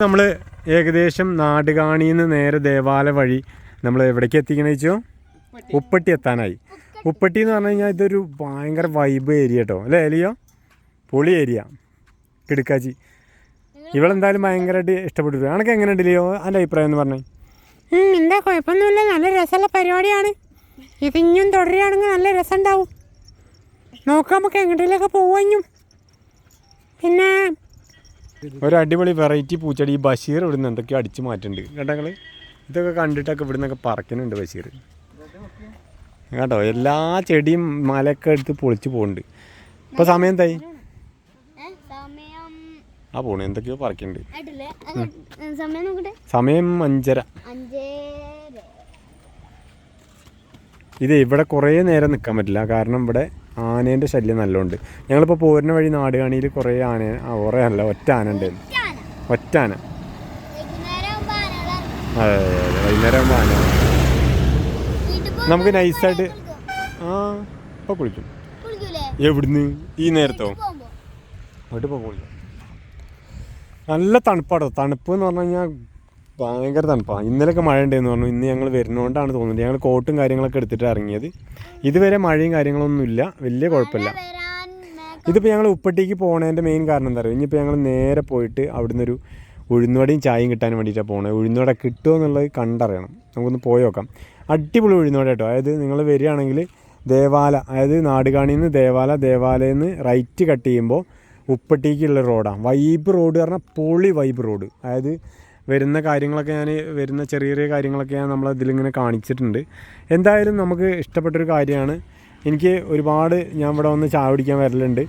നമ്മൾ ഏകദേശം നാടുകാണിയിൽ നിന്ന് നേരെ ദേവാലയ വഴി നമ്മൾ എവിടേക്ക് എത്തിക്കണ വെച്ചോ ഉപ്പട്ടി. എത്താനായി. ഉപ്പട്ടി. എന്ന് പറഞ്ഞു കഴിഞ്ഞാൽ ഇതൊരു ഭയങ്കര വൈബ് ഏരിയ കേട്ടോ അല്ലേ എലിയോ? പൊളി ഏരിയ കിടുക്കാച്ചി. ഇവളെന്തായാലും ഭയങ്കരമായിട്ട് ഇഷ്ടപ്പെട്ടു അനക്ക് എങ്ങനെ ഉണ്ടല്ലോ അതിന്റെ അഭിപ്രായം എന്ന് പറഞ്ഞേ. എന്താ കുഴപ്പമൊന്നുമില്ല. നല്ല രസമുള്ള പരിപാടിയാണ്. ഇത് ഇനിയും തുടരുകയാണെങ്കിൽ നല്ല രസം ഉണ്ടാവും നോക്കാം നമുക്ക് എങ്ങോട്ടേലൊക്കെ പോവാഞ്ഞും പിന്നെ ഒരു അടിപൊളി വെറൈറ്റി പൂച്ചെടി ഈ ബഷീർ ഇവിടുന്ന് എന്തൊക്കെയോ അടിച്ചു മാറ്റുന്നുണ്ട് കേട്ടോ നിങ്ങൾ ഇതൊക്കെ കണ്ടിട്ടൊക്കെ ഇവിടുന്നൊക്കെ പറക്കുന്നുണ്ട് ബഷീർ. കേട്ടോ എല്ലാ ചെടിയും മലയൊക്കെ എടുത്ത് പൊളിച്ച് പോകുന്നുണ്ട് ഇപ്പോൾ സമയം എന്തായി? സമയം ആ പോണു. എന്തൊക്കെയോ പറക്കുന്നുണ്ട് സമയം അഞ്ചേര. ഇത് ഇവിടെ കുറേ നേരം നിൽക്കാൻ പറ്റില്ല. കാരണം ഇവിടെ ആനേന്റെ ശല്യം നല്ലോണ്ട്. ഞങ്ങളിപ്പോൾ പോരുന്ന വഴി നാടുകാണിയിൽ കുറേ ആന കുറേ അല്ല ഒറ്റ ആന ഉണ്ടായിരുന്നു ഒറ്റ ആന. അതെ വൈകുന്നേരം ആന വീട്ടിൽ നമുക്ക് നൈസായിട്ട് ആ ഇപ്പോൾ കുളിക്കും. എവിടുന്ന്? ഈ നേരത്തോ? പോകുമ്പോ അങ്ങോട്ട് ഇപ്പോൾ നല്ല തണുപ്പാടോ തണുപ്പ് എന്ന് പറഞ്ഞു കഴിഞ്ഞാൽ ഭയങ്കര തണുപ്പാണ് ഇന്നലെയൊക്കെ മഴ ഉണ്ടെന്ന് പറഞ്ഞു ഇന്ന് ഞങ്ങൾ വരുന്നതുകൊണ്ടാണ് തോന്നുന്നത്. ഞങ്ങൾ കോട്ടും കാര്യങ്ങളൊക്കെ എടുത്തിട്ട് ഇറങ്ങിയത്. ഇതുവരെ മഴയും കാര്യങ്ങളൊന്നുമില്ല. വലിയ കുഴപ്പമില്ല. ഇതിപ്പോൾ ഞങ്ങൾ ഉപ്പട്ടിക്ക് പോകുന്നതിന്റെ മെയിൻ കാരണം എന്താ പറയുക ഇനിയിപ്പോൾ ഞങ്ങൾ നേരെ പോയിട്ട് അവിടുന്ന് ഒരു ഉഴുന്നുവടയും ചായയും കിട്ടാൻ വേണ്ടിയിട്ടാണ് പോകുന്നത് ഉഴുന്നുവട കിട്ടുമോ എന്നുള്ളത് കണ്ടറിയണം. നമുക്കൊന്ന് പോയി നോക്കാം. അടിപൊളി ഉഴുന്നുവട കേട്ടോ. അതായത് നിങ്ങൾ വരികയാണെങ്കിൽ ദേവാല അതായത് നാടുകാണിയിൽ നിന്ന് ദേവാല ദേവാലയിൽ നിന്ന് റൈറ്റ് കട്ട് ചെയ്യുമ്പോൾ ഉപ്പട്ടിക്കുള്ള റോഡാണ് വൈബ് റോഡ് പറഞ്ഞാൽ പൊളി വൈബ് റോഡ് അതായത് വരുന്ന കാര്യങ്ങളൊക്കെ ഞാൻ വരുന്ന ചെറിയ ചെറിയ കാര്യങ്ങളൊക്കെ ഞാൻ നമ്മൾ ഇതിലിങ്ങനെ കാണിച്ചിട്ടുണ്ട്. എന്തായാലും നമുക്ക് ഇഷ്ടപ്പെട്ടൊരു കാര്യമാണ്. എനിക്ക് ഒരുപാട് ഞാൻ ഇവിടെ വന്ന് ചായ കുടിക്കാൻ വരലുണ്ട്.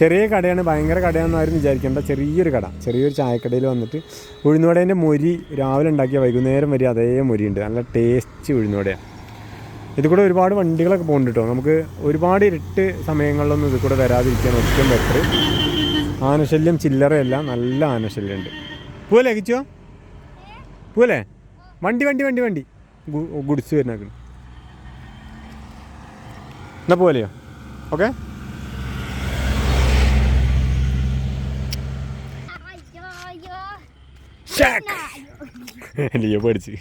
ചെറിയ കടയാണ് ഭയങ്കര കടയാണെന്ന് ആരും വിചാരിക്കേണ്ട. ചെറിയൊരു കട ചെറിയൊരു ചായക്കടയിൽ വന്നിട്ട് ഉഴുന്നുവടേന്റെ മൊരി രാവിലെ ഉണ്ടാക്കിയ വൈകുന്നേരം വരെ അതേ മൊരിയുണ്ട്. നല്ല ടേസ്റ്റ് ഉഴുന്നുവടയാണ്. ഇത് കൂടെ ഒരുപാട് വണ്ടികളൊക്കെ പോകുന്നുണ്ട് കേട്ടോ നമുക്ക് ഒരുപാട് ഇരുട്ട് സമയങ്ങളിലൊന്നും ഇത് കൂടെ വരാതിരിക്കാൻ ഏറ്റവും ബെറ്റർ ആനശല്യം ചില്ലറയല്ല നല്ല ആനശല്യമുണ്ട്. പോലെ കിച്ചോ പോലെ വണ്ടി വണ്ടി വണ്ടി വണ്ടി. ഗുഡ്സ് വരുന്നേക്കണം. എന്നാ പോലെയോ ഓക്കെ. ലിയോ പേടിച്ച്.